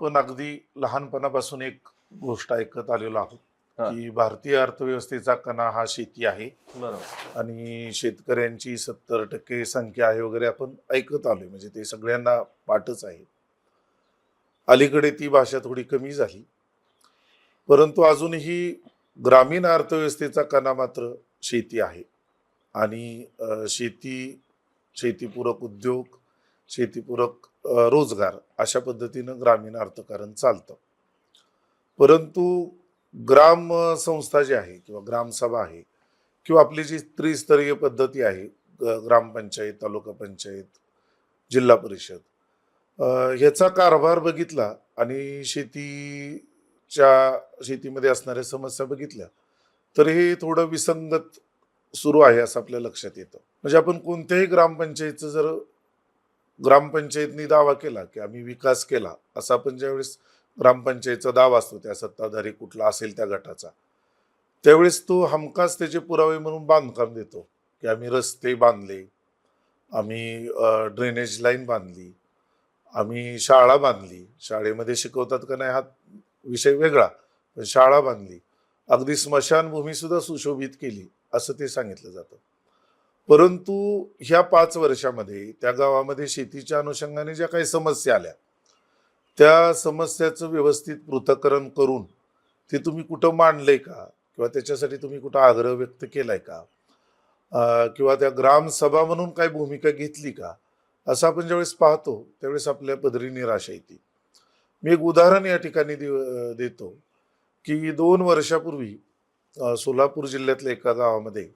पण अगदी लहानपणापासून एक गोष्ट ऐकत आलेलो आहोत. की भारतीय अर्थव्यवस्थेचा कणा हा शेती आहे. बरोबर. आणि शेतकऱ्यांची सत्तर टक्के संख्या आहे वगैरे आपण ऐकत आलोय. म्हणजे ते सगळ्यांना पाठच आहे. अलीकडे ती भाषा थोडी कमी झाली. परंतु अजूनही ग्रामीण अर्थव्यवस्थेचा कणा मात्र शेती आहे. आणि शेती शेतीपूरक उद्योग शेतीपूरक रोजगार अशा पद्धतीनं ग्रामीण अर्थकारण चालतं. परंतु ग्राम संस्था जी आहे किंवा ग्रामसभा आहे किंवा आपली जी त्रिस्तरीय पद्धती आहे ग्रामपंचायत तालुका पंचायत जिल्हा परिषद ह्याचा कारभार बघितला आणि शेतीच्या शेतीमध्ये असणाऱ्या समस्या बघितल्या तर हे थोडं विसंगत सुरू आहे असं आपल्या लक्षात येतं. म्हणजे आपण कोणत्याही ग्रामपंचायतचं जर ग्रामपंचायतनी दावा केला की आम्ही विकास केला. असा आपण ज्यावेळेस ग्रामपंचायतचा दावा असतो त्या सत्ताधारी कुठला असेल त्या गटाचा त्यावेळेस तो हमखास त्याचे पुरावे म्हणून बांधकाम देतो की आम्ही रस्ते बांधले आम्ही ड्रेनेज लाईन बांधली आम्ही शाळा बांधली. शाळेमध्ये शिकवतात का नाही हा विषय वेगळा पण शाळा बांधली. अगदी स्मशानभूमी सुद्धा सुशोभित केली असं ते सांगितलं जातं. परंतु ह्या पाच वर्षामध्ये त्या गावामध्ये शेतीच्या अनुषंगाने ज्या काही समस्या आल्या त्या समस्याचं व्यवस्थित पृथक्करण करून ते तुम्ही कुठं मांडलंय का? किंवा त्याच्यासाठी तुम्ही कुठं आग्रह व्यक्त केलाय का? किंवा त्या ग्रामसभा म्हणून काय भूमिका घेतली का? असं आपण ज्यावेळेस पाहतो त्यावेळेस आपल्या पदरी निराशा येते. मी एक उदाहरण या ठिकाणी देतो की दोन वर्षापूर्वी सोलापूर जिल्ह्यातल्या एका गावामध्ये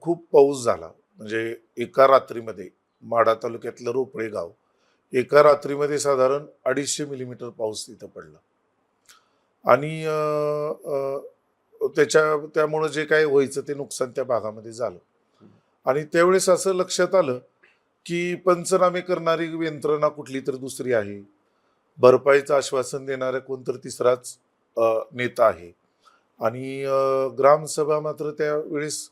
खूप पाऊस झाला. म्हणजे एका रात्रीमध्ये माढा तालुक्यातलं रोपळे गाव एका रात्रीमध्ये साधारण अडीचशे मिलीमीटर पाऊस तिथं पडला. आणि त्याच्या त्यामुळं जे काय व्हायचं ते नुकसान त्या भागामध्ये झालं. आणि त्यावेळेस असं लक्षात आलं की पंचनामे करणारी यंत्रणा कुठली तर दुसरी आहे. भरपाईचं आश्वासन देणारा कोणतर तिसराच नेता आहे. आणि ग्रामसभा मात्र त्यावेळेस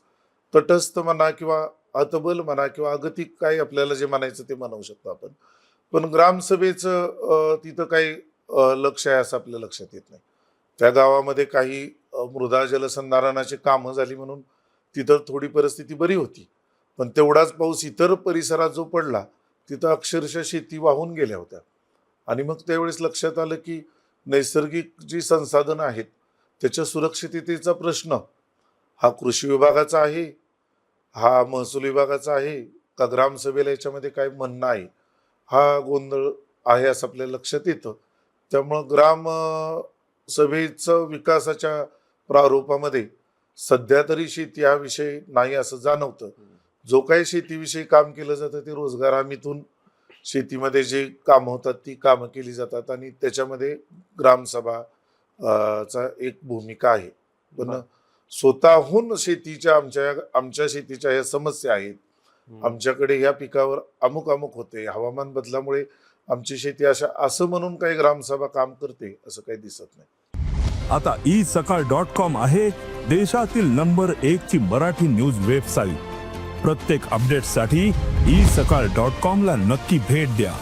तटस्थ म्हणा किंवा अतबल म्हणा किंवा अगतिक काय आपल्याला जे म्हणायचं ते म्हणू शकतो आपण. पण ग्रामसभेचं तिथं काही लक्ष आहे असं आपल्या लक्षात येत नाही. त्या गावामध्ये काही मृदा जलसंधारणाची कामं झाली म्हणून तिथं थोडी परिस्थिती बरी होती. पण तेवढाच पाऊस इतर परिसरात जो पडला तिथं अक्षरशः शेती वाहून गेल्या होत्या. आणि मग त्यावेळेस लक्षात आलं की नैसर्गिक जी संसाधनं आहेत त्याच्या सुरक्षिततेचा प्रश्न हा कृषी विभागाचा आहे हा महसूल विभागाचा आहे का ग्रामसभेला याच्यामध्ये काय म्हणणं आहे? हा गोंधळ आहे असं आपल्या लक्षात येतं. त्यामुळं ग्राम सभेचं विकासाच्या प्रारूपामध्ये सध्या तरी शेती हा विषय नाही असं जाणवतं. जो काही शेतीविषयी काम केलं जातं ते रोजगार हमीतून शेतीमध्ये जे कामं होतात ती कामं केली जातात आणि त्याच्यामध्ये ग्रामसभा चा एक भूमिका आहे. पण स्वतःहून शेतीच्या आमच्या आमच्या शेतीच्या ह्या समस्या आहेत. आमच्याकडे ह्या पिकावर अमुक अमुक होते. हवामान बदलामुळे आमची शेती अशा असं म्हणून काही ग्रामसभा काम करते असं काही दिसत नाही. आता ई सकाळ डॉट कॉम आहे देशातील नंबर एक ची मराठी न्यूज वेबसाईट. प्रत्येक अपडेटसाठी ई सकाळ डॉट कॉम ला नक्की भेट द्या.